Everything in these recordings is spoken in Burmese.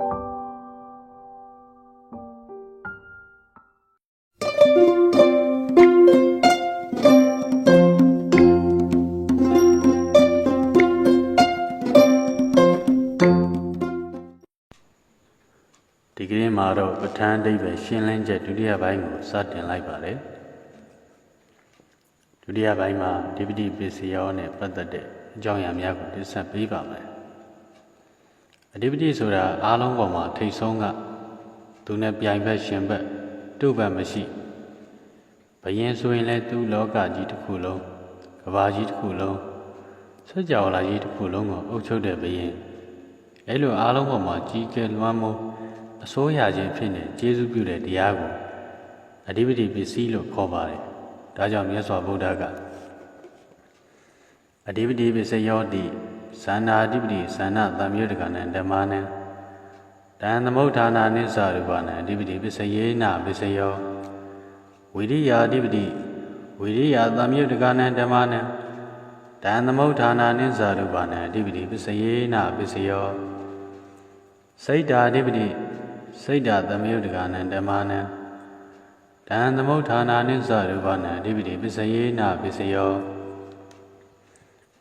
ဒီကနေ့မှာတော့ပဋ္ဌာန်းအဓိပ္ပာယ်ရှင်းလင်းချက်ဒုတိယပိုင်းကိုစတင်လိုက်ပါတယ်ဒုတိယပိုင်းမှာဒီပတိပစ္စယောနဲ့ပတ်သက်တဲ့အကြောင်းအရာများကိုတင်ဆက်ပေးပါမယ် အဓိပတိဆိုတာအားလုံးပေါ်မှာထိတ်ဆုံးကသူနဲ့ပြိုင်ဘက်ရှင်ဘက်တုဘက်မရှိဘယင်ဆိုရင်လည်းသူ့လောကကြီးတစ်ခုလုံးကဘာကြီးတစ်ခုလုံးစัจ java လာကြီးတစ်ခုလုံးကိုအုပ်ချုပ်တဲ့ဘယင်အဲလိုအားလုံးပေါ်မှာကြီးကျယ်လွှမ်းမိုးအစိုးရခြင်းဖြစ်နေကျေးဇူးပြုတဲ့တရားကိုအဓိပတိပစ္စည်းလို့ခေါ်ပါတယ်။ဒါကြောင့်မြတ်စွာဘုရားကအဓိပတိပစ္စယောတိ ဇန္နာအဓိပတိဇန္နသံယုတကနံဓမ္မနံတံသမုဋ္ဌာနာနိစ္စရူပနံအဓိပတိပစ္စယေနပစ္စယောဝိရိယာအဓိပတိဝိရိယသံယုတကနံဓမ္မနံတံသမုဋ္ဌာနာနိစ္စရူပနံအဓိပတိပစ္စယေနပစ္စယောစိတ်ဓာအဓိပတိစိတ်ဓာသမယုတကနံဓမ္မနံတံသမုဋ္ဌာနာနိစ္စရူပနံအဓိပတိပစ္စယေနပစ္စယော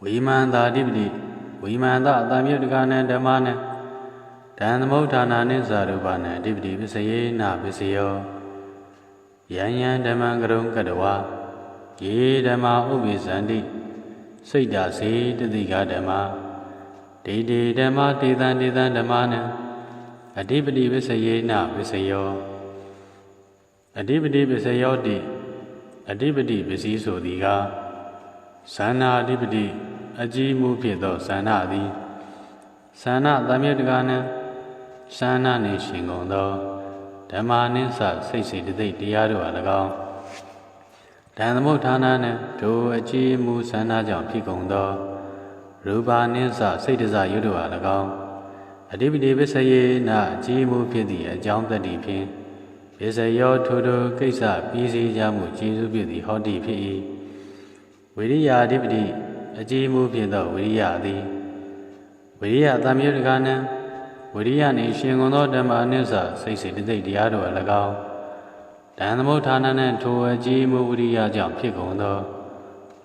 ဝိမန္တာအဓိပတိ ဝိမန္တသမယုတကနံဓမ္မနံတံသမုဋ္ဌာနာနိစ္စရူပနံအဓိပတိပစ္စယေနပစ္စယောယံယံဓမ္မံကရုံကတဝါယေဓမ္မာဥပိသန္တိစိတ်ဓာစေတတိကဓမ္မာဒေဒေဓမ္မာဒေသံဒေသံဓမ္မနံအဓိပတိပစ္စယေနပစ္စယောအဓိပတိပစ္စယောတိအဓိပတိပစ္စည်းဆိုသည်ကားဇန္နာအဓိပတိ အကြီးမှုဖြစ်သောဇန္နာသည်ဇန္နာသမယတကနံဇန္နာနှင့်ရှင်ကုန်သောဓမ္မာနှင့်စစိတ်စိတ်တသိက်တရားတို့အား၎င်းဓမ္မုဋ္ဌာနာနှင့်ဒိုအကြီးမှုဇန္နာကြောင့်ဖြစ်ကုန်သောရူပါနှင့်စစိတ်တစယုတို့အား၎င်းအဓိပတိပစ္စယေနအကြီးမှုဖြစ်သည့်အကြောင်းတတ္တိဖြင့်ပစ္စယောထိုထိုကိစ္စပြီးစီးကြမှုကျေစုဖြစ်သည့်ဟောတိဖြစ်၏ဝိရိယအဓိပတိ အကြီးမှုဖြစ်သောဝိရိယသည်ဝိရိယသံယုတကနံဝိရိယနှင့်ရှင်ကုန်သောဓမ္မအနုစ္စစိတ်စိတ်တသိက်တရားတို့၎င်းတန်သမုဋ္ဌာနနှင့်ထိုအကြီးမှုဝိရိယကြောင့်ဖြစ်ကုန်သော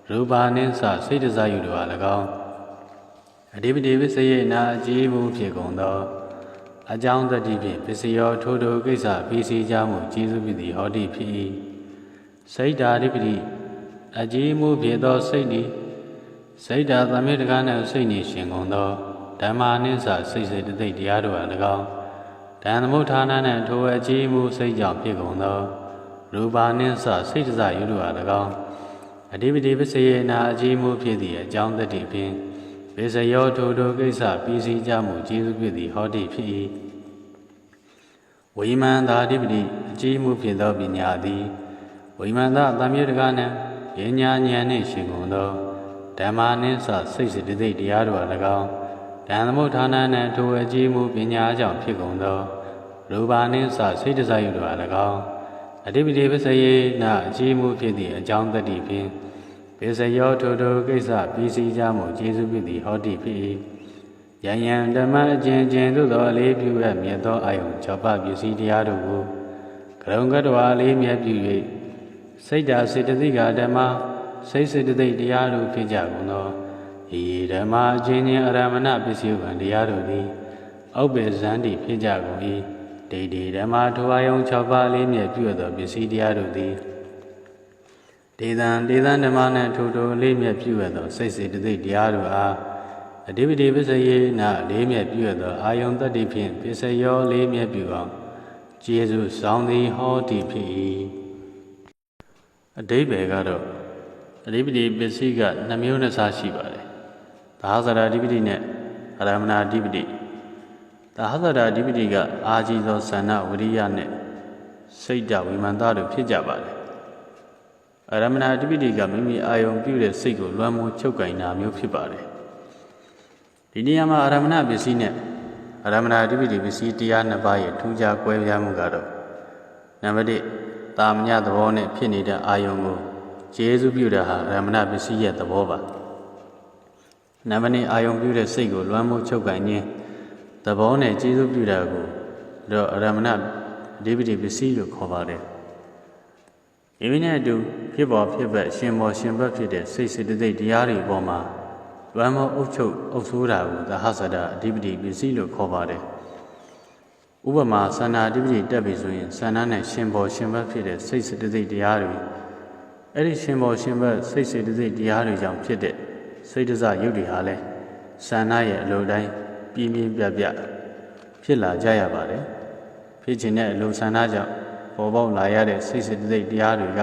ရူပါနှင့်စစိတ်တစားယုတို့အား၎င်းအဓိပတိပစ္စယေနာအကြီးမှုဖြစ်ကုန်သောအကြောင်းတတိဖြင့်ပစ္စယောထိုထိုကိစ္စပြီးစီးကြမှုကျေစုဖြစ်သည်ဟောတိဖြစ်၏စိတ်ဓာအဓိပတိအကြီးမှုဖြစ်သောစိတ်သည် စိတ်ဓာသမေတကနှင့်စိတ်နှင့်ရှင်ကုန်သောဓမ္မာနှင့်စစိတ်စိတ်တသိက်တရားတို့အား၎င်းဓမ္မုဋ္ဌာနနှင့်ထိုအကြီးမှုစိတ်ကြောင့်ဖြစ်ကုန်သောရူပါနှင့်စစိတ်တစယုတို့အား၎င်းအဓိပတိပစ္စယေနာအကြီးမှုဖြစ်သည့်အကြောင်းတတိဖြင့်ပေစယောထိုထိုကိစ္စပြီးစီးကြမှုကျေစုဖြစ်သည်ဟောတိဖြစ်၏ဝိမန္တာအဓိပတိအကြီးမှုဖြစ်သောပညာသည်ဝိမန္တသံယတကနံပညာဉာဏ်နှင့်ရှင်ကုန်သော ဓမ္မာနှင့်စစိတ်စိတ္တိတရားတို့အား၎င်းဓမ္မုဋ္ဌာနနှင့်ထိုအကြီးမှုပညာကြောင့်ဖြစ်ကုန်သောရူပါနှင့်စစိတ်တစားယုတို့အား၎င်းအဓိပတိပစ္စယေနအကြီးမှုဖြစ်သည့်အကြောင်းတတ္တိဖြင့်ပေစယောထိုထိုကိစ္စပြီးစီးကြမှုကျေစုဖြစ်သည်ဟောတိဖြစ်၏ယံယံဓမ္မအကျဉ်ကျဉ်သို့သောအလေးပြုရမြတ်သောအာယုံ၆ပါးပစ္စည်းတရားတို့ကိုကရုံကတဝါလေးမြတ်ပြု၍စိတ်ဓာစေတသိကဓမ္မ စိတ်စေတသိက်တရားတို့ဖြစ်ကြကုန်သောဤဓမ္မအကျဉ်ကျဉ်အရမဏပစ္စည်းကံတရားတို့သည်အောက်ပေဇန္တိဖြစ်ကြကုန်၏ဒိဋ္ဌိဓမ္မထိုအာယုံ၆ပါးလေးမြတ်ပြုသောပစ္စည်းတရားတို့သည်ဒေသံဒေသံဓမ္မနှင့်ထိုထိုလေးမြတ်ပြုသောစိတ်စေတသိက်တရားတို့အားအဓိပတိပစ္စယေနလေးမြတ်ပြုသောအာယုံတတ္တိဖြင့်ပစ္စယောလေးမြတ်ပြုအောင်ကျေစုဆောင်သည်ဟောတိဖြစ်၏အဓိပ္ပာယ်ကတော့ အဓိပတိပစ္စည်းကနှမျိုးနှစ်စားရှိပါတယ်သာဟဇရာအဓိပတိနဲ့အရမဏအဓိပတိသာဟဇရာအဓိပတိကအာကြီးသောဇဏဝရိယနဲ့စိတ်တဝိမာန်သားတို့ဖြစ်ကြပါတယ်အရမဏအဓိပတိကမိမိအာယုံပြုတဲ့စိတ်ကိုလွှမ်းမိုးချုပ်ကင်တာမျိုးဖြစ်ပါတယ်ဒီနေရာမှာအရမဏပစ္စည်းနဲ့အရမဏအဓိပတိပစ္စည်းတရားနှစ်ပါးရဲ့ထူးခြားကွဲပြားမှုကတော့နံပါတ်1တာမညသဘောနဲ့ဖြစ်နေတဲ့အာယုံကို ကျေစုပြုတာဟာအရမဏပစ္စည်းရဲ့သဘောပါနံပါတ်2အာယုံပြုတဲ့စိတ်ကိုလွှမ်းမိုးချုပ်ကင်ခြင်းသဘောနဲ့ကျေးဇူးပြုတာကိုတော့အရမဏအဓိပတိပစ္စည်းလို့ခေါ်ပါတယ်မိမိနဲ့အတူဖြစ်ပေါ်ဖြစ်ပက်ရှင်ပေါ်ရှင်ပက်ဖြစ်တဲ့စိတ်စေတသိက်တရားတွေအပေါ်မှာလွမ်းမောအုပ်ချုပ်အုပ်ဆိုးတာကိုသဟဇတာအဓိပတိပစ္စည်းလို့ခေါ်ပါတယ်ဥပမာသန္တာအဓိပတိတက်ပြီဆိုရင်သန္တာနဲ့ရှင်ပေါ်ရှင်ပက်ဖြစ်တဲ့စိတ်စေတသိက်တရားတွေ အဲ့ဒီရှင်ပေါ်ရှင်ပက်စိတ်စေတသိက်တရားတွေကြောင့်ဖြစ်တဲ့စိတ်တစရုပ်တွေဟာလဲသန္တာရဲ့အလိုတိုင်းပြင်းပြင်းပြပြဖြစ်လာကြရပါတယ်ဖြစ်ခြင်းတဲ့အလိုဆန္ဒကြောင့်ပေါ်ပေါက်လာရတဲ့စိတ်စေတသိက်တရားတွေက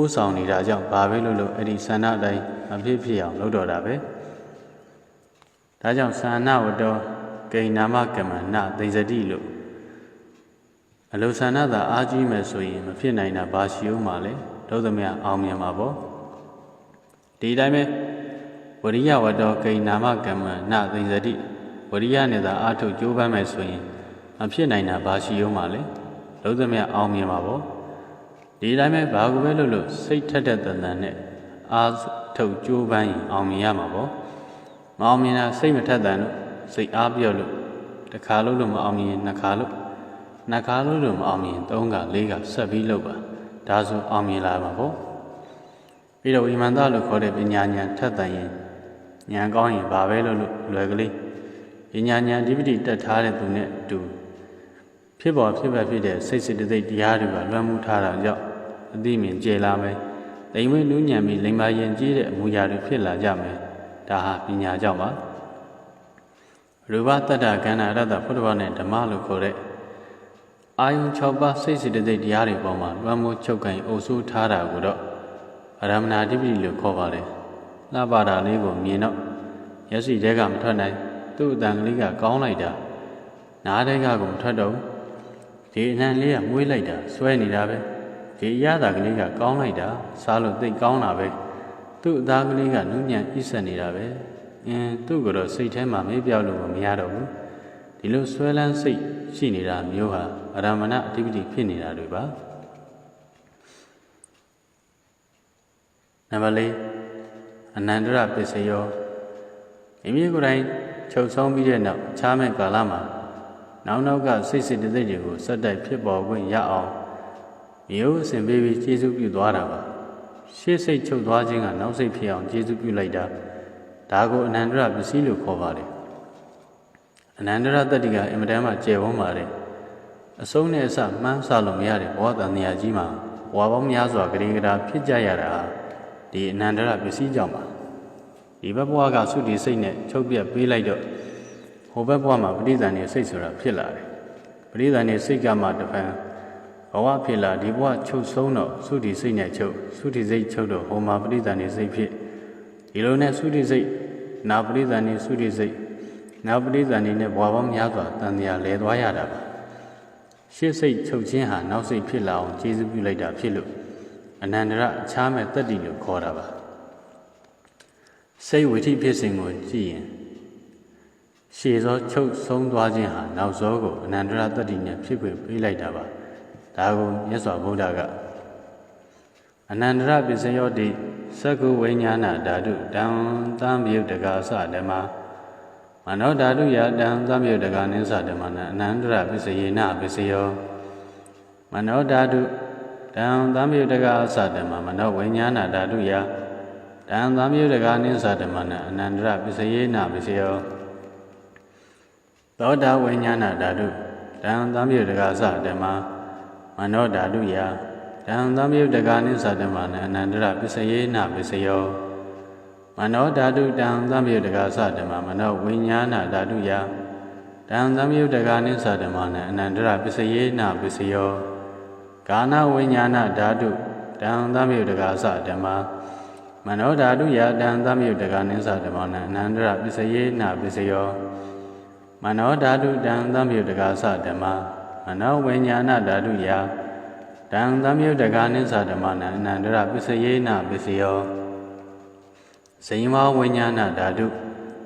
ဥဆောင်နေတာကြောင့်ဘာပဲလို့လို့အဲ့ဒီဆန္ဒအတိုင်းအဖြစ်ဖြစ်အောင်လုပ်တော့တာပဲဒါကြောင့်သန္နဝတ္တောဂိဏနာမကမ္မနသိစတိလို့အလိုဆန္ဒသာအားကြီးမယ်ဆိုရင်မဖြစ်နိုင်တာဘာရှိဦးမှာလဲ ဒုသမြအောင်မြင်မှာပေါ့ဒီတိုင်းပဲဝရိယဝတ္တောဂိဏနာမကမ္မနသိစတိဝရိယနဲ့သာအားထုတ်ကြိုးပမ်းမယ်ဆိုရင်မဖြစ်နိုင်တာဘာရှိဦးမှာလဲဒုသမြအောင်မြင်မှာပေါ့ဒီတိုင်းပဲဘာကိုပဲလို့လို့စိတ်ထက်တဲ့တန်တန်နဲ့အားထုတ်ကြိုးပမ်းရင်အောင်မြင်ရမှာပေါ့မအောင်မြင်တာစိတ်မထက်တန်လို့စိတ်အားပြော့လို့တစ်ခါလို့လို့မအောင်မြင်နှစ်ခါလို့နှစ်ခါလို့လို့မအောင်မြင်သုံးခါလေးခါဆက်ပြီးလုပ်ပါ ဒါဆိုအောင်မြင်လာမှာပေါ့ပြီးတော့ဝိမာန်သားလို့ခေါ်တဲ့ပညာဉာဏ်ထက်တန်ရင်ဉာဏ်ကောင်းရင်ဘာပဲလို့လို့လွယ်ကလေးပညာဉာဏ်အဓိပတိတက်ထားတဲ့သူနဲ့အတူဖြစ်ပေါ်ဖြစ်ပဖြစ်တဲ့စိတ်စိတ်တိတ်တရားတွေကလွှမ်းမိုးထားတာကြောင့်အသိမြင်ကျေလာမယ်။တိမ်ဝိနူးညံပြီးလိမ္မာရင်ကြီးတဲ့အမူအရာတွေဖြစ်လာကြမယ်။ဒါဟာပညာကြောင့်ပါ။ရူပတတ္တကန္နာရတ္တဖုဒ္ဓဘာနဲ့ဓမ္မလို့ခေါ်တဲ့ အာယုံ6ပါးစိတ်စိတ်တိတ်တရားတွေပေါ်မှာလွှမ်းမိုးချုပ်ကင်အုပ်စိုးထားတာကိုတော့အရမဏာတိပိလို့ခေါ်ပါတယ်။လှပတာလေးကိုမြင်တော့မျက်စိတဲကမထွက်နိုင်သူ့အတန်ကလေးကကောင်းလိုက်တာနားတဲကကိုမထွက်တော့ဒီအနံလေးကမွေးလိုက်တာစွဲနေတာပဲဒီအရသာကလေးကကောင်းလိုက်တာစားလို့သိကောင်းတာပဲသူ့အသားကလေးကနုညံ့ဣဆက်နေတာပဲအင်းသူ့ကတော့စိတ်ထဲမှာမေးပြောက်လို့မရတော့ဘူး ဒီလိုဆွဲလန်းစိတ်ရှိနေတာမျိုးဟာအရမဏအဓိပတိဖြစ်နေတာတွေပါနံပါတ်၄အနန္တရပစ္စယောမိမိကိုယ်တိုင်ချုပ်ဆုံးပြီးတဲ့နောက်ခြားမဲ့ကာလမှာနောက်နောက်ကစိတ်စိတ်တသိက်တွေကိုစက်တိုက်ဖြစ်ပေါ်ခွင့်ရအောင်မျိုးအစဉ်ပေးပြီးကျေးဇူးပြုသွားတာပါရှေ့စိတ်ချုပ်သွားခြင်းကနောက်စိတ်ဖြစ်အောင်ကျေးဇူးပြုလိုက်တာဒါကိုအနန္တရပစ္စည်းလို့ခေါ်ပါတယ် အနန္တရတတ္တိကအင်မတန်မှကျယ်ဝန်းပါတယ်အဆုံးနဲ့အစမှန်းဆလို့မရတဲ့ဘောတန်တရားကြီးမှာဘဝပေါင်းများစွာဂရေဂရာဖြစ်ကြရတာဒီအနန္တရပစ္စည်းကြောင့်ပါဒီဘက်ဘဝကသုတိစိတ်နဲ့ချုပ်ပြက်ပေးလိုက်တော့ဟိုဘက်ဘဝမှာပဋိသန္ဓေစိတ်ဆိုတာဖြစ်လာတယ်ပဋိသန္ဓေစိတ်ကမှတပံဘဝဖြစ်လာဒီဘဝချုပ်ဆုံးတော့သုတိစိတ်နဲ့ချုပ်သုတိစိတ်ချုပ်တော့ဟိုမှာပဋိသန္ဓေစိတ်ဖြစ်ဒီလိုနဲ့သုတိစိတ်နာပဋိသန္ဓေသုတိစိတ် နာပဋိသန္ဓေနဲ့ဘဝပေါင်းများစွာတန်တရားလဲသွားရတာပါရှေ့စိတ်ချုပ်ခြင်းဟာနောက်စိတ်ဖြစ်လာအောင်ကျေးဇူးပြုလိုက်တာဖြစ်လို့အနန္တရအခြားမဲ့တတ္တိလို့ခေါ်တာပါစိတ်ဝိထိဖြစ်စဉ်ကိုကြည့်ရင်ရှည်သောချုပ်ဆုံးသွားခြင်းဟာနောက်စောကိုအနန္တရတတ္တိနဲ့ဖြစ်ခွင့်ပေးလိုက်တာပါဒါကိုမြတ်စွာဘုရားကအနန္တရပစ္စယောတိသက္ကုဝိညာဏဓာတုတံသံမြုတ်တကာသဓမ္မ မနောဓာတုယတံသံမြုတ်တကာနိသဓမ္မနအနန္တရပစ္စယေနပစ္စယောမနောဓာတုတံသံမြုတ်တကာသဓမ္မမနောဝိညာဏဓာတုယတံသံမြုတ်တကာနိသဓမ္မနအနန္တရပစ္စယေနပစ္စယောသောတာဝိညာဏဓာတုတံသံမြုတ္တကာသဓမ္မမနောဓာတုယတံသံမြုတ္တကာနိသဓမ္မနအနန္တရပစ္စယေနပစ္စယော မနောဓာတုတံသံမြုတ္တကာသဓမ္မမနောဝိညာဏဓာတုယတံသံမြုတ္တကာနိသဓမ္မနအနန္တရပစ္စယေနပစ္စယောကာနဝိညာဏဓာတုတံသံမြုတ္တကာသဓမ္မမနောဓာတုယတံသံမြုတ္တကာနိသဓမ္မနအနန္တရပစ္စယေနပစ္စယောမနောဓာတုတံသံမြုတ္တကာသဓမ္မမနောဝိညာဏဓာတုယတံသံမြုတ္တကာနိသဓမ္မနအနန္တရပစ္စယေနပစ္စယော ဇိမဝိညာဏဓာတု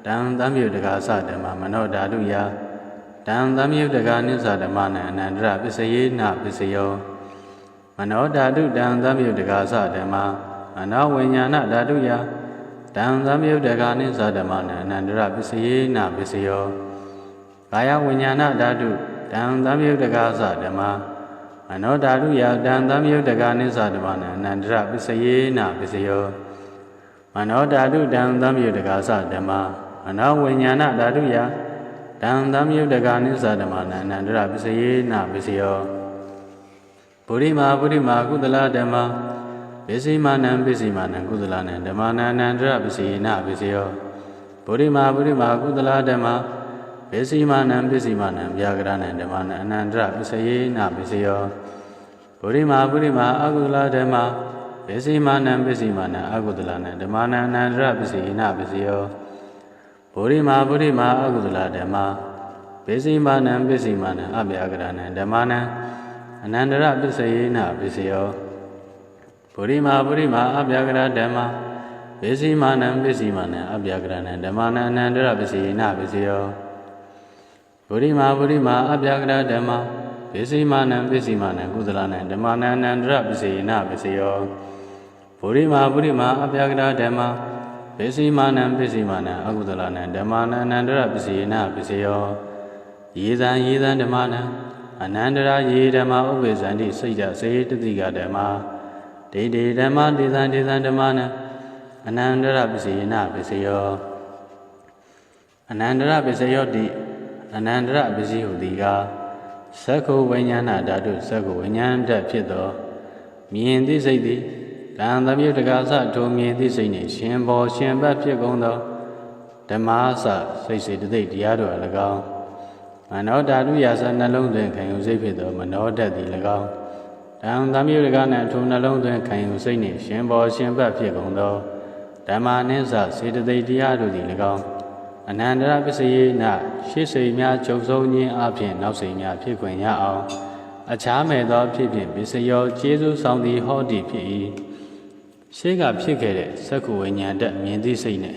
တံသံမြုတ္တကာသဓမ္မမနောဓာတုယတံသံမြုတ္တကာနိသဓမ္မနအနန္တရပစ္စယေနပစ္စယောမနောဓာတုတံသံမြုတ္တကာသဓမ္မမနောဝိညာဏဓာတုယတံသံမြုတ္တကာနိသဓမ္မနအနန္တရပစ္စယေနပစ္စယောကာယဝိညာဏဓာတုတံသံယုတ်တကာသဓမ္မမနောဓာတုယတံသံယုတ်တကာနိစ္စဓမ္မနအနန္တရပစ္စယေနပစ္စယောမ နောဓာတုတံသံယုတ်တကာသဓမ္မမနောဝိညာဏဓာတုယတံသံယုတ်တကာနိစ္စဓမ္မနအနန္တရပစ္စယေနပစ္စယောပုရိမာပုရိမာကုသလဓမ္မပစ္စည်းမာနံပစ္စည်းမာနံကုသလနံဓမ္မနံအနန္တရပစ္စယေနပစ္စယောပုရိမာပုရိမာကုသလဓမ္မပစ္စည်းမာနံပစ္စည်းမာနံဗျာကရဏံဓမ္မနံအနန္တရပစ္စယေနပစ္စယောပုရိမာပုရိမာအကုသလဓမ္မ ပစ္စည်းမာနံပစ္စည်းမာနံအကုသလနံဓမ္မနံအနန္တရပစ္စယေနပစ္စယောပုရိမာပုရိမာအကုသလဓမ္မပစ္စည်းမာနံပစ္စည်းမာနံအဗျာကရဏံဓမ္မနံအနန္တရပစ္စယေနပစ္စယောပုရိမာပုရိမာအဗျာကရဓမ္မပစ္စည်းမာနံပစ္စည်းမာနံအဗျာကရဏံဓမ္မနံအနန္တရပစ္စယေနပစ္စယောပုရိမာပုရိမာအဗျာကရဓမ္မပစ္စည်းမာနံပစ္စည်းမာနံကုသလနံဓမ္မနံအနန္တရပစ္စယေနပစ္စယော ပုရိမာပုရိမာအဗျာကရဓမ္မပစ္စည်းမာနံပစ္စည်းမာနံအကုသလနံဓမ္မနံအနန္တရပစ္စယေနပစ္စယောယေသံယေသံဓမ္မနံအနန္တရာယေဓမ္မဥပ္ပေဇန္တိစိတ်ဓာစေတတိကဓမ္မဒိဋ္ဌိဓမ္မဒေသံဒေသံဓမ္မနံအနန္တရပစ္စယေနပစ္စယောအနန္တရပစ္စယောတိအနန္တရပစ္စည်းဟုသည်ကားသက္ခုဝိညာဏဓာတုသက္ခုဝိညာဏဓာတ်ဖြစ်သောမြင်သိစိတ်သည် တံသမယုတကာသထိုမြင်သိစိတ်နှင့်ရှင်ဘောရှင်ဘတ်ဖြစ်ကုန်သောဓမ္မအစစိတ်စေတသိက်တရားတို့အ၎င်းမနောဓာတုရာစနှလုံးသွင်းခံယူစိတ်ဖြစ်သောမနောဓာတ်သည်၎င်းတံသမယုတကာနှင့်ထိုနှလုံးသွင်းခံယူစိတ်နှင့်ရှင်ဘောရှင်ဘတ်ဖြစ်ကုန်သောဓမ္မနှင့်စစေတသိက်တရားတို့သည်၎င်းအနန္တရပစ္စယေနရှေ့စိတ်များချုပ်ဆုံးခြင်းအပြင်နောက်စိတ်များဖြစ်ခွင့်ရအောင်အခြားမဲ့သောဖြစ်ဖြင့်ပစ္စယောကျေးဇူးဆောင်သည်ဟောသည်ဖြစ်၏ ရှေးကဖြစ်ခဲ့တဲ့သက္ကုဝိညာဏတမြင်သိစိတ်နဲ့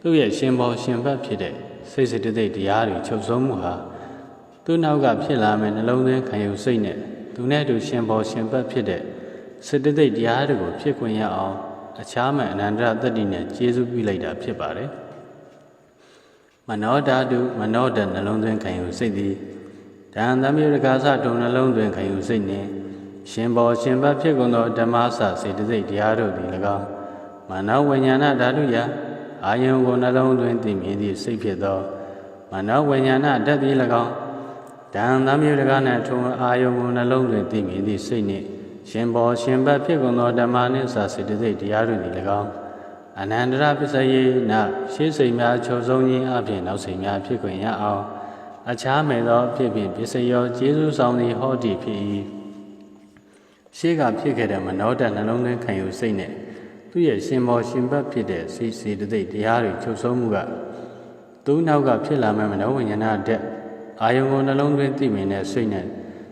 သူ့ရဲ့ရှင်ဘောရှင်ဘတ်ဖြစ်တဲ့စိတ်စိတ်တိတ်တရားတွေချုပ်ဆုံးမှုဟာသူ့နောက်ကဖြစ်လာမဲ့နှလုံးသွင်းခံယူစိတ်နဲ့သူနဲ့အတူရှင်ဘောရှင်ဘတ်ဖြစ်တဲ့စိတ်တိတ်တရားတွေကိုဖြစ်ခွင့်ရအောင်အခြားမဲ့အနန္တရတတ္တိနဲ့ကျေးဇူးပြုလိုက်တာဖြစ်ပါတယ်မနောဓာတုမနောဓာတ်နှလုံးသွင်းခံယူစိတ်သည်တန်သမယရကာသတုံနှလုံးသွင်းခံယူစိတ်နှင့် ရှင်ဘောရှင်ဘတ်ဖြစ်ကုန်သောဓမ္မစစေတသိက်တရားတို့သည်၎င်းမနောဝိညာဏဓာတုယအာယုံကိုနှလုံးသွင်းသိမြင်သည့်စိတ်ဖြစ်သောမနောဝိညာဏဓာတ်သည်၎င်းတန်သမယရကာနှင့်ထုံအာယုံကိုနှလုံးသွင်းသိမြင်သည့်စိတ်နှင့်ရှင်ဘောရှင်ဘတ်ဖြစ်ကုန်သောဓမ္မနှင့်စာစေတသိက်တရားတို့သည်၎င်းအနန္တရပစ္စယေနရှေးစိမ်များချုပ်ဆုံးခြင်းအပြင်နောက်စိမ်များဖြစ်ခွင့်ရအောင်အခြားမဲ့သောဖြစ်ဖြင့်ပစ္စယောကျေးဇူးဆောင်သည်ဟောတိဖြစ်၏ ရှေးကဖြစ်ခဲ့တဲ့မနောတနှလုံးသွင်းခံယူစိတ်နဲ့သူ့ရဲ့ရှင်မောရှင်ဘတ်ဖြစ်တဲ့စိတ်စေတသိက်တရားတွေချုပ်ဆုံးမှုကသူ့နောက်ကဖြစ်လာမဲ့မနောဝိညာဏတဲ့အာယုံကိုနှလုံးသွင်းသိမြင်တဲ့စိတ်နဲ့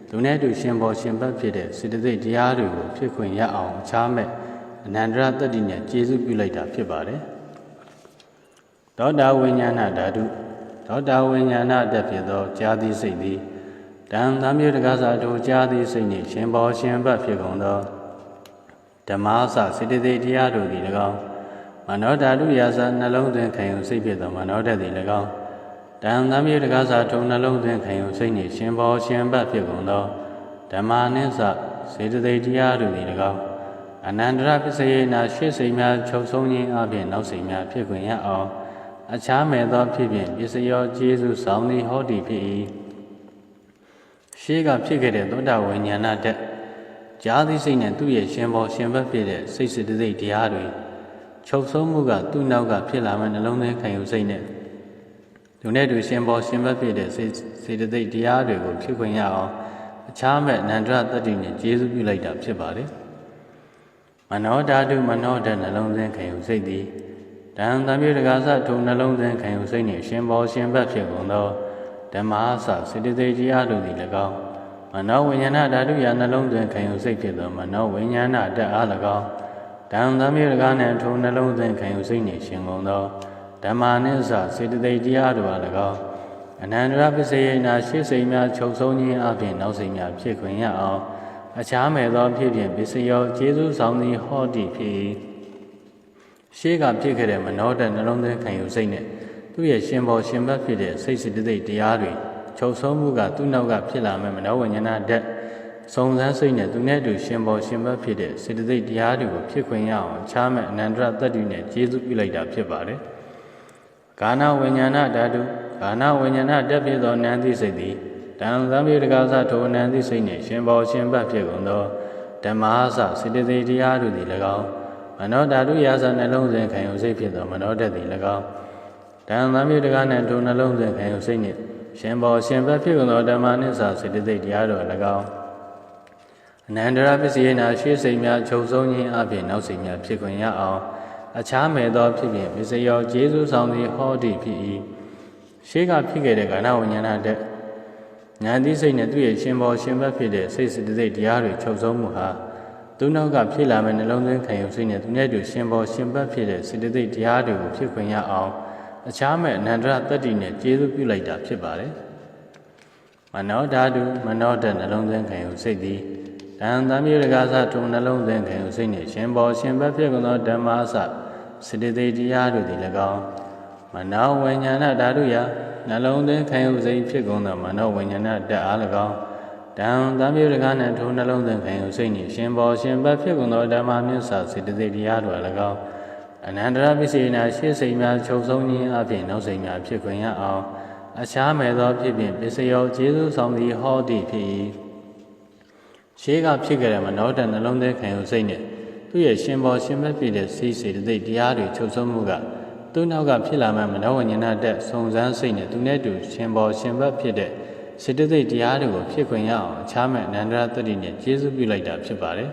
သူနဲ့တူရှင်ဘောရှင်ဘတ်ဖြစ်တဲ့စေတသိက်တရားတွေကိုဖြစ်ခွင့်ရအောင်အခြားမဲ့အနန္တရတတ္တိနဲ့ကျေစုပြုလိုက်တာဖြစ်ပါတယ်သောတာဝိညာဏဓာတုသောတာဝိညာဏတက်ဖြစ်သောကြာတိစိတ်သည် တံသမြေတကားစာတို့ကြာတိစိတ်နှင့်ရှင်ဘောရှင်ဘတ်ဖြစ်ကုန်သောဓမ္မအစစေတသိက်တရားတို့သည်၎င်းမနောဓာတုရာဇနှလုံးသွင်းခံယူစိတ်ဖြစ်သောမနောဓာတ်သည်၎င်းတံသမြေတကားစာထုံနှလုံးသွင်းခံယူစိတ်နှင့်ရှင်ဘောရှင်ဘတ်ဖြစ်ကုန်သောဓမ္မနှင့်စစေတသိက်တရားတို့သည်၎င်းအနန္တရပစ္စယေနာရှေ့စိမ်များချုပ်ဆုံးခြင်းအပြင်နောက်စိမ်များဖြစ်ခွင့်ရအောင်အခြားမဲ့သောဖြစ်ဖြင့်ပစ္စယောကျေးဇူးဆောင်သည်ဟောသည်ဖြစ်၏ ရှေးကဖြစ်ခဲ့တဲ့သောတာဝိညာဏတက်ကြားသိစိတ်နဲ့သူ့ရဲ့ရှင်ဘောရှင်ဘက်ဖြစ်တဲ့စိတ်စိတ္တိတရားတွေချုပ်ဆုံးမှုကသူ့နောက်ကဖြစ်လာမဲ့နှလုံးသွင်းခံယူစိတ်နဲ့သူနဲ့တူရှင်ဘောရှင်ဘက်ဖြစ်တဲ့စိတ်စေတသိက်တရားတွေကိုဖြစ်ခွင့်ရအောင်အခြားမဲ့နန္ဒရတတ္တိနဲ့ကျေးဇူးပြုလိုက်တာဖြစ်ပါတယ်မနောဓာတုမနောဓာတ်နှလုံးသွင်းခံယူစိတ်သည်တံသံပြေတကားစထုံနှလုံးသွင်းခံယူစိတ်နှင့်ရှင်ဘောရှင်ဘတ်ဖြစ်ကုန်သော ဓမ္မအစစေတသိက်တရားတို့သည်၎င်းမနောဝိညာဏဓာတုရာနှလုံးသွင်းခံယူစိတ်ဖြစ်သောမနောဝိညာဏတတ်အား၎င်းတံသံပြေတကားနှင့်ထုံနှလုံးသွင်းခံယူစိတ်နှင့်ရှင်ကုန်သောဓမ္မာနှင့်စစေတသိက်တရားတို့အား၎င်းအနန္တရပစ္စယေနာရှေ့စိမ်များချုပ်ဆုံးခြင်းအပြင်နောက်စိမ်များဖြစ်ခွင့်ရအောင်အခြားမဲ့သောဖြစ်ဖြင့်ပစ္စယောကျေးဇူးဆောင်သည်ဟောတိဖြစ်ရှေးကဖြစ်ခဲ့တဲ့မနောတနှလုံးသွင်းခံယူစိတ်နဲ့သူ သူ့ရဲ့ရှင်ဘောရှင်ဘတ်ဖြစ်တဲ့စိတ်စိတ္တိတ်တရားတွေချုပ်ဆုံးမှုကသူ့နောက်ကဖြစ်လာမဲ့မနောဝိညာဏဓာတ်စုံစမ်းစိတ်နဲ့သူနဲ့အတူရှင်ဘောရှင်ဘတ်ဖြစ်တဲ့စေတသိက်တရားတွေကိုဖြစ်ခွင့်ရအောင်ချားမဲ့အနန္တရတတ္တိနဲ့ကျေစုပြုလိုက်တာဖြစ်ပါတယ်။ကာနဝိညာဏဓာတုကာနဝိညာဏတက်ဖြစ်သောနန္တိစိတ်သည်တံသံမေတကာသထိုနန္တိစိတ်နှင့်ရှင်ဘောရှင်ဘတ်ဖြစ်ကုန်သောဓမ္မဟစစေတသိက်တရားတို့သည်၎င်းမနောဓာတုရာဇနှလုံးစဉ်ခံယူစိတ်ဖြစ်သောမနောဓာတ်သည်၎င်း တံသံမေတကာနှင့်ထိုနှလုံးစဉ်ခံယူစိတ်နှင့်ရှင်ဘောရှင်ဘတ်ဖြစ်ကုန်သောဓမ္မနှင့်စာစေတသိက်တရားတို့၎င်းအနန္တရပစ္စည်းနာရှေးစိတ်များချုပ်ဆုံးခြင်းအပြင်နောက်စိတ်များဖြစ်ခွင့်ရအောင်အခြားမဲ့သောဖြစ်ဖြင့်ပစ္စယောကျေးဇူးဆောင်သည်ဟောတိဖြစ်၏ရှေးကဖြစ်ခဲ့တဲ့ကာဏဝိညာဏတဲ့ဉာဏ်သိစိတ်နဲ့သူ့ရဲ့ရှင်ဘောရှင်ဘတ်ဖြစ်တဲ့စိတ်စိတ္တိတရားတွေချုပ်ဆုံးမှုဟာသူနောက်ကဖြစ်လာမဲ့နှလုံးသွင်းခံယူစိတ်နဲ့သူနဲ့တူရှင်ဘောရှင်ဘတ်ဖြစ်တဲ့စိတ္တိတရားတွေကိုဖြစ်ခွင့်ရအောင် အခြားမဲ့အနန္တရတတ္တိနဲ့ကျေးဇူးပြုလိုက်တာဖြစ်ပါတယ်မနောဓာတုမနောဓာတ်နှလုံးသွင်းခံယူစိတ်သည်တန်တမြေရကသထုံနှလုံးသွင်းခံယူစိတ်နှင့်ရှင်ဘောရှင်ဘတ်ဖြစ်ကုန်သောဓမ္မအစစေတသိက်တရားတို့သည်၎င်းမနောဝိညာဏဓာတုယနှလုံးသွင်းခံယူစိတ်ဖြစ်ကုန်သောမနောဝိညာဏဓာတ်အား၎င်းတံတမြေရကနှင့်ထိုနှလုံးသွင်းခံယူစိတ်နှင့်ရှင်ဘောရှင်ဘတ်ဖြစ်ကုန်သောဓမ္မမြတ်စွာစေတသိက်တရားတို့အား၎င်း အနန္တရပစ္စေနာရှေ့စိတ်များချုပ်ဆုံးခြင်းအပြင်နောက်စိတ်များဖြစ်ခွင့်ရအောင်အခြားမဲ့သောဖြစ်ဖြင့်ပစ္စယောကျေးဇူးဆောင်သည်ဟောတိဖြစ်၏ရှေးကဖြစ်ခဲ့တဲ့မနောတနှလုံးသွင်းခံယူစိတ်နဲ့သူ့ရဲ့ရှင်ဘောရှင်ဘက်ဖြစ်တဲ့စိတ်စေတသိက်တရားတွေချုပ်ဆုံးမှုကသူ့နောက်ကဖြစ်လာမဲ့မနောဝဉာဏတက်စုံစမ်းစိတ်နဲ့သူနဲ့တူရှင်ဘောရှင်ဘက်ဖြစ်တဲ့စေတသိက်တရားတွေကိုဖြစ်ခွင့်ရအောင်အခြားမဲ့အနန္တရတ္တိနဲ့ကျေးဇူးပြုလိုက်တာဖြစ်ပါတယ်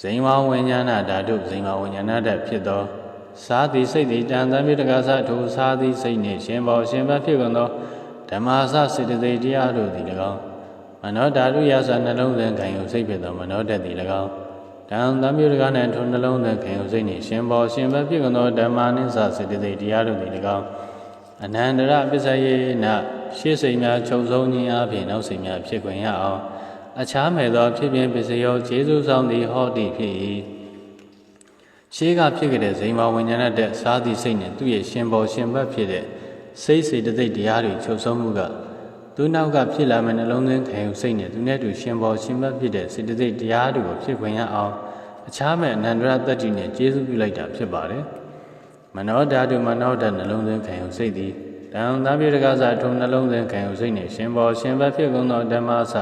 ဇိမ်ဝဝိညာဏဓာတုဇိမ်ဝဝိညာဏဓာတ်ဖြစ်သောသာတိစိတ်တိတန်တမိတကသထိုသာတိစိတ်နှင့်ရှင်ဘောရှင်ဘတ်ဖြစ်ကုန်သောဓမ္မာသစေတသိက်တရားတို့သည်၎င်းမနောဓာတုရသနှလုံးသွင်းခံယူစိတ်ဖြစ်သောမနောဓာတ်သည်၎င်းတန်တမိတကနှင့်ထိုနှလုံးသွင်းခံယူစိတ်နှင့်ရှင်ဘောရှင်ဘတ်ဖြစ်ကုန်သောဓမ္မာနိသစေတသိက်တရားတို့သည်၎င်းအနန္တရပစ္စယေနရှေ့စိတ်များချုပ်ဆုံးခြင်းအပြင်နောက်စိတ်များဖြစ်ခွင့်ရအောင် အခြားမဲ့သောဖြစ်ပြင်ပစ္စယောခြေဆုဆောင်သည်ဟောတိဖြစ်၏ရှေးကဖြစ်ခဲ့တဲ့ဇိမ်မာဝိညာဏတဲ့စားသည့်စိတ်နဲ့သူ့ရဲ့ရှင်ဘောရှင်ဘတ်ဖြစ်တဲ့စိတ်စေတသိက်တရားတွေချုပ်ဆုံးမှုကသူနောက်ကဖြစ်လာမဲ့နှလုံးသွင်းခံယူစိတ်နဲ့သူနဲ့တူရှင်ဘောရှင်ဘတ်ဖြစ်တဲ့စေတသိက်တရားတွေကိုဖြစ်ခွင့်ရအောင်အခြားမဲ့အနန္တရတတ္တိနဲ့ကျေးဇူးပြုလိုက်တာဖြစ်ပါတယ်မနောဓာတုမနောဓာတ်နှလုံးသွင်းခံယူစိတ်သည်တံသာပြေတကားစာထုံနှလုံးသွင်းခံယူစိတ်နှင့်ရှင်ဘောရှင်ဘတ်ဖြစ်ကုန်သောဓမ္မအစ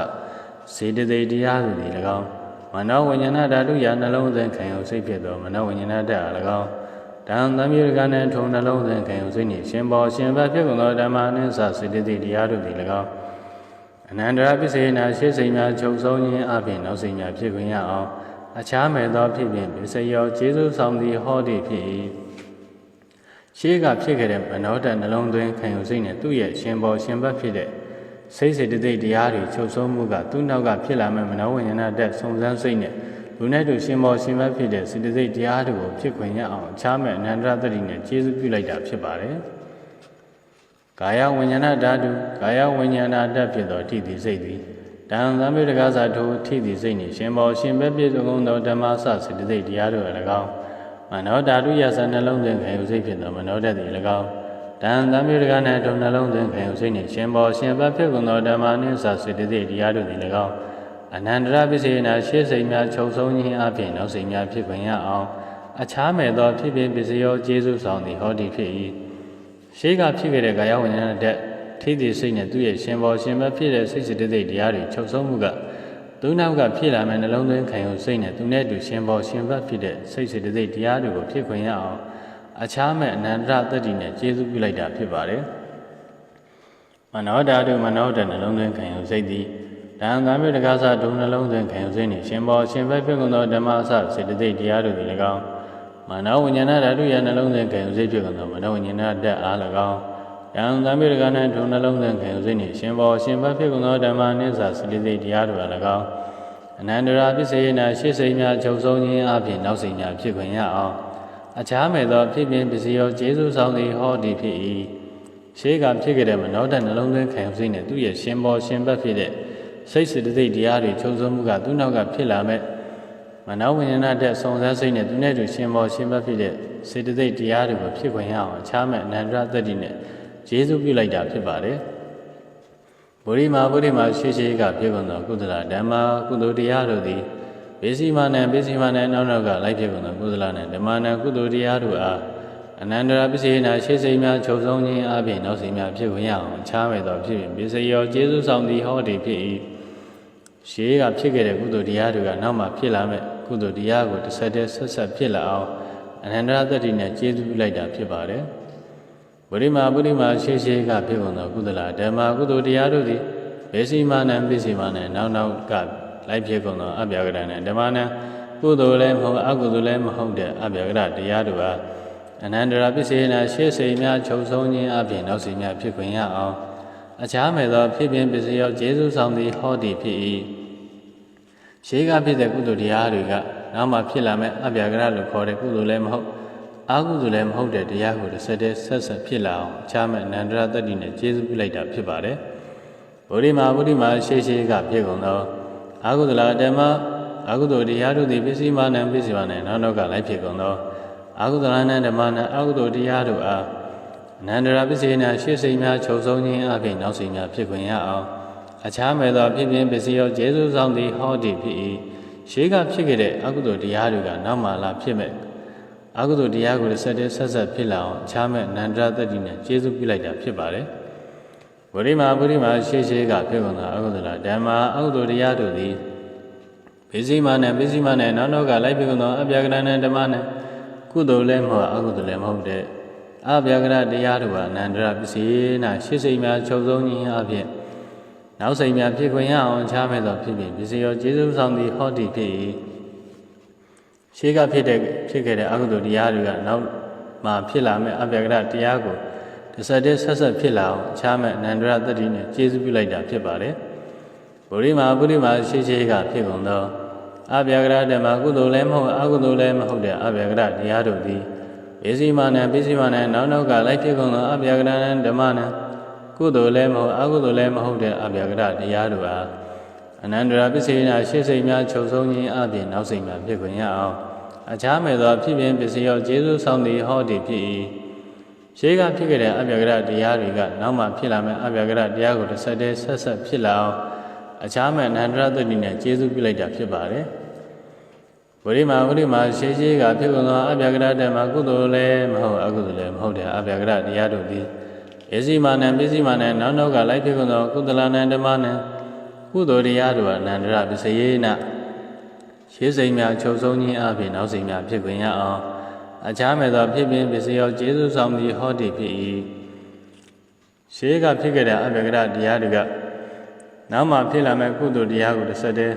စေတသိက်တရားတွေ၎င်းမနောဝိညာဏဓာတုယာနှလုံးသွင်းခံယူစိတ်ဖြစ်သောမနောဝိညာဏဓာတ်အား၎င်းတံသမြေကနှင့်ထုံနှလုံးသွင်းခံယူစိတ်နှင့်ရှင်ဘောရှင်ဘတ်ဖြစ်ကုန်သောဓမ္မနှင့်စစေတသိက်တရားတို့သည်၎င်းအနန္တရပစ္စေနာရှေ့စိတ်များချုပ်ဆုံးခြင်းအပြင်နောက်စိတ်များဖြစ်ခွင့်ရအောင်အခြားမဲ့သောဖြစ်ဖြင့်ပစ္စယောကျေးဇူးဆောင်သည်ဟောတိဖြစ်၏ရှေးကဖြစ်ခဲ့တဲ့မနောတနှလုံးသွင်းခံယူစိတ်နဲ့သူ့ရဲ့ရှင်ဘောရှင်ဘတ်ဖြစ်တဲ့ စိတ်စေတသိက်တရားတွေချုပ်ဆုံးမှုကသူ့နောက်ကဖြစ်လာမဲ့မနောဝိညာဏတက်စုံစမ်းစိတ်နဲ့လူနဲ့တူရှင်မောရှင်မဖြစ်တဲ့စေတသိက်တရားတွေကိုဖြစ်ခွင့်ရအောင်အခြားမဲ့အနန္တရတ္တိနဲ့ကျေးဇူးပြုလိုက်တာဖြစ်ပါတယ်။ကာယဝိညာဏဓာတုကာယဝိညာဏဓာတ်ဖြစ်သောထိတိစိတ်သည်တံသမေတကားစာထိုထိတိစိတ်နှင့်ရှင်မောရှင်ဘက်ပြည့်စုံသောဓမ္မစစေတသိက်တရားတို့၎င်းမနောဓာတုယသနှလုံးသွင်းခံယူစိတ်ဖြစ်သောမနောဓာတ်သည်၎င်း တန်တမေတကနဲ့ဒုနှလုံးသွင်းခံယူစိတ်နှင့်ရှင်ဘောရှင်ဘတ်ဖြစ်ကုန်သောဓမ္မနှင့်စာစေတသိက်တရားတို့သည်၎င်းအနန္တရပစ္စေနာရှေးစိတ်များချုပ်ဆုံးခြင်းအပြင်နောက်စိတ်များဖြစ်ခွင့်ရအောင်အခြားမဲ့သောဖြစ်ဖြစ်ပစ္စယောကျေးဇူးဆောင်သည်ဟောဒီဖြစ်၏ရှေးကဖြစ်ခဲ့တဲ့ကာယဝိညာဏတဲ့ထိတိစိတ်နဲ့သူ့ရဲ့ရှင်ဘောရှင်ဘတ်ဖြစ်တဲ့စိတ်စေတသိက်တရားတွေချုပ်ဆုံးမှုကသူနောက်ကဖြစ်လာမဲ့နှလုံးသွင်းခံယူစိတ်နဲ့သူနဲ့တူရှင်ဘောရှင်ဘတ်ဖြစ်တဲ့စိတ်စေတသိက်တရားတွေကိုဖြစ်ခွင့်ရအောင် အခြားမဲ့အနန္တရတ္တိနဲ့ကျေးဇူးပြုလိုက်တာဖြစ်ပါတယ်။မနောဓာတုမနောဓာတ်နှလုံးသွင်းခံယူစိတ်သည်တန်သာမြေတကားစဒုနှလုံးသွင်းခံယူစိတ်နှင့်ရှင်ဘောရှင်ဘက်ဖြစ်ကုန်သောဓမ္မအစစေတသိက်တရားတို့သည်၎င်းမနောဝိညာဏဓာတုယနှလုံးသွင်းခံယူစိတ်ဖြစ်ကုန်သောမနောဝိညာဏဓာတ်အား၎င်းတန်သာမြေတကားနှင့်ဒုနှလုံးသွင်းခံယူစိတ်နှင့်ရှင်ဘောရှင်ဘက်ဖြစ်ကုန်သောဓမ္မနှင့်စာစေတသိက်တရားတို့အား၎င်းအနန္တရာပစ္စေနာရှေ့စိတ်များချုပ်ဆုံးခြင်းအပြင်နောက်စိတ်များဖြစ်ခွင့်ရအောင် အခြားမဲ့သောဖြစ်ပြင်ပစ္စည်းရောကျေးဇူးဆောင်သည်ဟောဒီဖြစ်၏ရှေးကဖြစ်ခဲ့တဲ့မနောတနှလုံးသွင်းခံယူစိတ်နဲ့သူ့ရဲ့ရှင်ဘောရှင်ဘတ်ဖြစ်တဲ့စိတ်စေတသိက်တရားတွေချုပ်ဆုံးမှုကသူ့နောက်ကဖြစ်လာမဲ့မနောဝိညာဏတဲ့စုံစမ်းစိတ်နဲ့သူနဲ့တူရှင်မောရှင်ဘတ်ဖြစ်တဲ့စေတသိက်တရားတွေကိုဖြစ်ခွင့်ရအောင်အခြားမဲ့အနန္တရတ္တိနဲ့ယေရှုပြုလိုက်တာဖြစ်ပါတယ်ဗုဒ္ဓမာဗုဒ္ဓမာရှိရှိကပြေကုန်သောကုသလဓမ္မကုသိုလ်တရားတို့သည် ဘေစီမာနံဘေစီမာနံနောက်နောက်ကလိုက်ပြေကုန်သောကုသလနဲ့ဓမ္မနံကုသိုလ်တရားတို့အားအနန္တရာပစ္စေနာရှေးစိမ်များချုပ်ဆုံးခြင်းအပြင်နောက်စိမ်များဖြစ်ခွင့်ရအောင်အခြားမဲ့သောဖြစ်ပစ္စယောကျေးဇူးဆောင်သည်ဟောဒီဖြစ်၏ရှေးကဖြစ်ခဲ့တဲ့ကုသိုလ်တရားတွေကနောက်မှဖြစ်လာမဲ့ကုသိုလ်တရားကိုတစ်ဆက်တည်းဆက်ဆက်ဖြစ်လာအောင်အနန္တရတ္တိနဲ့ကျေးဇူးပြုလိုက်တာဖြစ်ပါတယ်ဗုဒ္ဓမာဗုဒ္ဓမာရှေးရှေးကဖြစ်ကုန်သောကုသလဓမ္မကုသိုလ်တရားတို့သည်ဘေစီမာနံပစ္စည်းမာနံနောက်နောက်က လိုက်ဖြစ်ကုန်သောအပြာကရဏံဓမ္မနံကုသိုလ်လည်းမဟုတ်အကုသိုလ်လည်းမဟုတ်တဲ့အပြာကရတရားတို့ဟာအနန္တရာပစ္စေနာရှေးစိမ်များချုပ်ဆုံးခြင်းအပြင်နောက်စိမ်များဖြစ်ခွင့်ရအောင်အခြားမဲ့သောဖြစ်ပြင်ပစ္စည်းရောက်ကျေးဇူးဆောင်သည်ဟောသည်ဖြစ်၏ရှေးကဖြစ်တဲ့ကုသိုလ်တရားတွေကနောက်မှဖြစ်လာမဲ့အပြာကရလို့ခေါ်တဲ့ကုသိုလ်လည်းမဟုတ်အာဟုသူလည်းမဟုတ်တဲ့တရားကိုတစ်ဆက်တည်းဆက်ဆက်ဖြစ်လာအောင်အခြားမဲ့အနန္တရတ္တိနဲ့ကျေးဇူးပြုလိုက်တာဖြစ်ပါတယ်ဗုဒ္ဓမာဗုဒ္ဓမာရှေးရှေးကဖြစ်ကုန်သော အာဟုသလဓမ္မအာဟုသောတရားတို့သည်ပစ္စည်းမာနံပစ္စည်းမာနံနောက်နောက်ကလိုက်ဖြစ်ကုန်သောအာဟုသလနံဓမ္မနံအာဟုသောတရားတို့အားအနန္တရာပစ္စေနာရှေးစိမ်များချုပ်ဆုံးခြင်းအပြင်နောက်စိမ်များဖြစ်ခွင့်ရအောင်အခြားမဲ့သောဖြစ်ပြင်ပစ္စည်းရောကျေးဇူးဆောင်သည်ဟောသည်ဖြစ်၏ရှေးကဖြစ်ခဲ့တဲ့အကုသိုလ်တရားတွေကနောက်မှလာဖြစ်မဲ့အကုသိုလ်တရားကိုဆက်တည်းဆက်ဆက်ဖြစ်လာအောင်အခြားမဲ့အနန္တရတ္တိနဲ့ကျေးဇူးပြုလိုက်တာဖြစ်ပါတယ် ဗုဒ္ဓမာဗုဒ္ဓမာရှေးရှေးကဖြစ်ကုန်သောအကုသိုလ်ဓမ္မာအကုသိုလ်တရားတို့သည်ဘေစီမာနဲ့ဘေစီမာနဲ့နောက်နောက်ကလိုက်ဖြစ်ကုန်သောအပြာကရဏဓမ္မနဲ့ကုသိုလ်လည်းမဟုတ်အကုသိုလ်လည်းမဟုတ်တဲ့အပြာကရတရားတို့ဟာအနန္တရပစ္စည်းနာရှေးစိမ်များချုပ်ဆုံးခြင်းအပြင်နောက်စိမ်များဖြစ်ခွင့်ရအောင်ချားမဲ့သောဖြစ်ဖြစ်ပစ္စည်းရောကျေးဇူးဆောင်သည်ဟောတိဖြစ်၏ရှေးကဖြစ်တဲ့ဖြစ်ခဲ့တဲ့အကုသိုလ်တရားတွေကနောက်မှဖြစ်လာမဲ့အပြာကရတရားကို တစ်ဆက်တည်းဆက်ဆက်ဖြစ်လာအောင်ချားမဲ့အနန္တရတတိနဲ့ကျေးဇူးပြုလိုက်တာဖြစ်ပါတယ်ဗုဒ္ဓမာဗုဒ္ဓမာရှေးရှေးကဖြစ်ကုန်သောအပြာကရဓမ္မကုသိုလ်လည်းမဟုတ်အကုသိုလ်လည်းမဟုတ်တဲ့အပြာကရတရားတို့သည်ပေစီမာနံပေစီမာနံနောက်နောက်ကလိုက်ဖြစ်ကုန်သောအပြာကရဏဓမ္မနံကုသိုလ်လည်းမဟုတ်အကုသိုလ်လည်းမဟုတ်တဲ့အပြာကရတရားတို့အားအနန္တရာပစ္စေနာရှေ့စိတ်များချုပ်ဆုံးခြင်းအပြင်နောက်စိတ်များဖြစ်ခွင့်ရအောင်အခြားမဲ့သောဖြစ်ပြင်ပစ္စည်းရောကျေးဇူးဆောင်သည်ဟောသည်ဖြစ်၏ ရှေးကဖြစ်ခဲ့တဲ့အပြာကရတရားတွေကနောက်မှဖြစ်လာမဲ့အပြာကရတရားကိုတစ်ဆက်တည်းဆက်ဆက်ဖြစ်လာအောင်အခြားမဲ့အနန္တရသတိနဲ့ကျေးဇူးပြုလိုက်တာဖြစ်ပါတယ်ဝိရိမာဝိရိမာရှေးရှေးကဖြစ်ကုန်သောအပြာကရတမကုသိုလ်လည်းမဟုတ်အကုသိုလ်လည်းမဟုတ်တဲ့အပြာကရတရားတို့သည်ဧစီမာနံပစ္စည်းမာနံနောက်နောက်ကလိုက်ဖြစ်ကုန်သောကုသလနံဓမ္မနံကုသိုလ်တရားတို့အနန္တရပစ္စယေနရှေးစိမ်များချုပ်ဆုံးခြင်းအပြင်နောက်စိမ်များဖြစ်ခွင့်ရအောင် အခြားမဲ့သောဖြစ်ပင်ပစ္စည်းရောကျေးဇူးဆောင်သည်ဟောတိဖြစ်၏ရှေးကဖြစ်ခဲ့တဲ့အပြာကရတရားတွေကနောက်မှဖြစ်လာမဲ့ကုသိုလ်တရားကိုတစ်ဆက်တည်း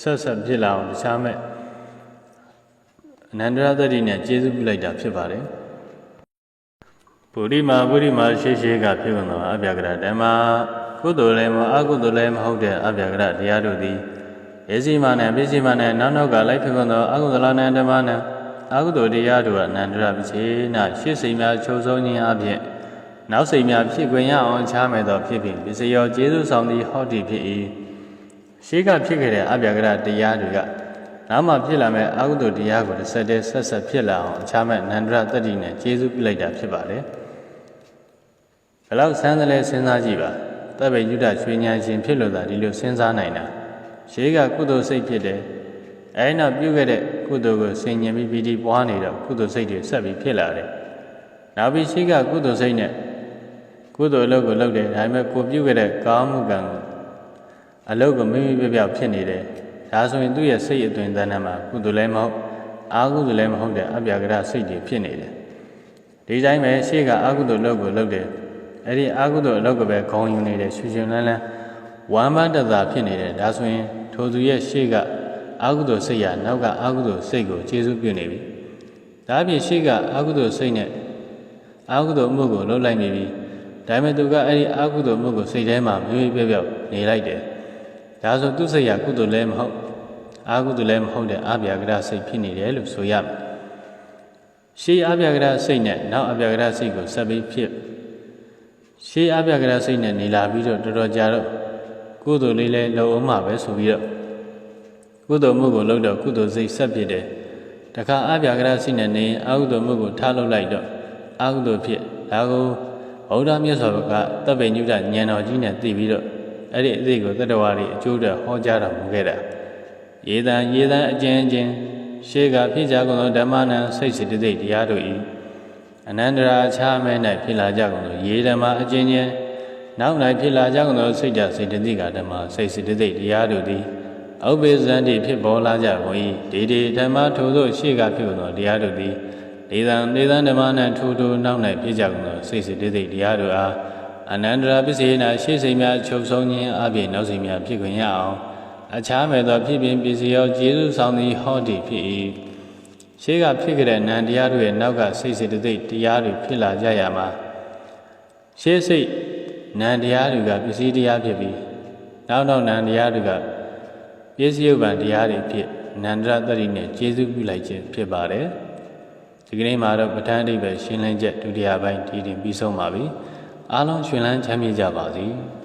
ဆက်ဆက်ဖြစ်လာအောင်တခြားမဲ့အနန္တရသတိနဲ့ကျေးဇူးပြုလိုက်တာဖြစ်ပါတယ်ပုရိမာပုရိမာရှေးရှေးကဖြစ်ကုန်သောအပြာကရဓမ္မကုသိုလ်လည်းမအကုသိုလ်လည်းမဟုတ်တဲ့အပြာကရတရားတို့သည်ဧစီမာနဲ့ပိစီမာနဲ့နောက်နောက်ကလိုက်ဖြစ်ကုန်သောအကုသလနဲ့ဓမ္မနဲ့ အကုသိုလ်တရားတို့အနန္တရပစေနာရှေ့စိမ်များချုပ်ဆုံးခြင်းအပြင်နောက်စိမ်များဖြစ်ခွင့်ရအောင်ချားမယ်သောဖြစ်ဖြစ်ပစ္စယောကျေးဇူးဆောင်သည်ဟောတိဖြစ်၏ရှေးကဖြစ်ခဲ့တဲ့အပြာကရတရားတွေကနောက်မှဖြစ်လာမဲ့အာဟုတုတရားကိုတစ်ဆက်တည်းဆက်ဆက်ဖြစ်လာအောင်အခြားမဲ့နန္ဒရတတိနဲ့ကျေးဇူးပြုလိုက်တာဖြစ်ပါတယ်ဘယ်လောက်ဆန်းတယ်လဲစဉ်းစားကြည့်ပါတပ်ပေယုဒရွှေဉာဏ်ရှင်ဖြစ်လို့သာဒီလိုစဉ်းစားနိုင်တာရှေးကကုသိုလ်စိတ်ဖြစ်တယ်အဲဒီနောက်ပြုခဲ့တဲ့ ကုသိုလ်ကိုဆင်ញင်ပြီးပြီးဒီပွားနေတော့ကုသိုလ်စိတ်တွေဆက်ပြီးဖြစ်လာတယ်နောက်ပြီးရှေးကကုသိုလ်စိတ်နဲ့ကုသိုလ်အလုပ်ကိုလုပ်တယ်ဒါပေမဲ့ကိုပြုခဲ့တဲ့ကာမှုကံကိုအလုပ်ကိုမိမိပြပြဖြစ်နေတယ်ဒါဆိုရင်သူ့ရဲ့စိတ်အတွင်တန်းထဲမှာကုသိုလ်လည်းမဟုတ်အာဟုသိုလ်လည်းမဟုတ်တဲ့အပြာကရစိတ်တွေဖြစ်နေတယ်ဒီတိုင်းပဲရှေ့ကအာဟုသိုလ်လုပ်ကိုလုပ်တယ်အဲ့ဒီအာဟုသိုလ်အလုပ်ကပဲခေါင်းယူနေတယ်ရှင်ရှင်လန်းလန်းဝမ်းမတသာဖြစ်နေတယ်ဒါဆိုရင်ထိုသူရဲ့ရှေ့က အာဟုသိုလ်စိတ်ရနောက်ကအာဟုသိုလ်စိတ်ကိုကျေစုပြုနေပြီဒါအပြင်ရှေ့ကအာဟုသိုလ်စိတ်နဲ့အာဟုသိုလ်မှုကိုလှုပ်လိုက်နေပြီဒါပေမဲ့သူကအဲ့ဒီအာဟုသိုလ်မှုကိုစိတ်ထဲမှာမြွေးပြပြောက်နေလိုက်တယ်ဒါဆိုသူစိတ်ရကုသိုလ်လည်းမဟုတ်အာဟုသိုလ်လည်းမဟုတ်တဲ့အပြာကရစိတ်ဖြစ်နေတယ်လို့ဆိုရမယ်ရှေးအပြာကရစိတ်နဲ့နောက်အပြာကရစိတ်ကိုဆက်ပြီးဖြစ်ရှေးအပြာကရစိတ်နဲ့နေလာပြီးတော့တော်တော်ကြာတော့ကုသိုလ်လေးလည်းလုံအောင်မှာပဲဆိုပြီးတော့ ကုသိုလ်မှုကိုလုပ်တော့ကုသိုလ်စိတ်ဆက်ဖြစ်တယ်တခါအပြာကရစိတ်နဲ့နေရင်အကုသိုလ်မှုကိုထားလုပ်လိုက်တော့အကုသိုလ်ဖြစ်ဒါကိုဗုဒ္ဓမြတ်စွာဘုရားတပ်ပိညုတဉာဏ်တော်ကြီးနဲ့သိပြီးတော့အဲ့ဒီအသိကိုတတ္တဝါတွေအကျိုးအတွက်ဟောကြားတော်မူခဲ့တာရေတံရေတံအကျဉ်းချင်းရှေးကဖြစ်ကြကုန်သောဓမ္မနံစိတ်စိတ္တိတရားတို့၏အနန္တရာအခြားမဲ၌ဖြစ်လာကြကုန်သောရေဓမ္မအကျဉ်းချင်းနောက်၌ဖြစ်လာကြကုန်သောစိတ်ဓာတ်စိတ္တိကဓမ္မစိတ်စိတ္တိတရားတို့သည် ဥပ္ပေဇန္တိဖြစ်ပေါ်လာကြကုန်၏ဒေဒီဓမ္မထိုသို့ရှေ့ကဖြစ်သောတရားတို့သည်ဒေသံဒေသံဓမ္မနှင့်ထိုထိုနောက်၌ဖြစ်ကြကုန်သောစိတ်စိတ္တိတရားတို့အားအနန္တရာပစ္စေနာရှေ့စိမ်များချုပ်ဆုံးခြင်းအပြင်နောက်စိမ်များဖြစ်ခွင့်ရအောင်အခြားမဲ့သောဖြစ်ပြင်ပစ္စည်းရောကျေစုဆောင်သည်ဟောတိဖြစ်၏ရှေးကဖြစ်ကြတဲ့နံတရားတို့ရဲ့နောက်ကစိတ်စိတ္တိတရားတွေဖြစ်လာကြရမှာရှေးစိတ်နံတရားတွေကပစ္စည်းတရားဖြစ်ပြီးနောက်နောက်နံတရားတွေက ပစ္စည်းဥပ္ပံတရားတွေဖြစ်နန္ဒရတတိနဲ့ကျေစုပြုလိုက်ခြင်းဖြစ်ပါတယ်ဒီကနေ့မှာတော့ပဋ္ဌာန်းအဓိပ္ပာယ်ရှင်းလင်းချက်ဒုတိယပိုင်းဒီတင်ပြီးဆုံးပါပြီအားလုံးရှင်လန်းချမ်းမြေ့ကြပါစေ။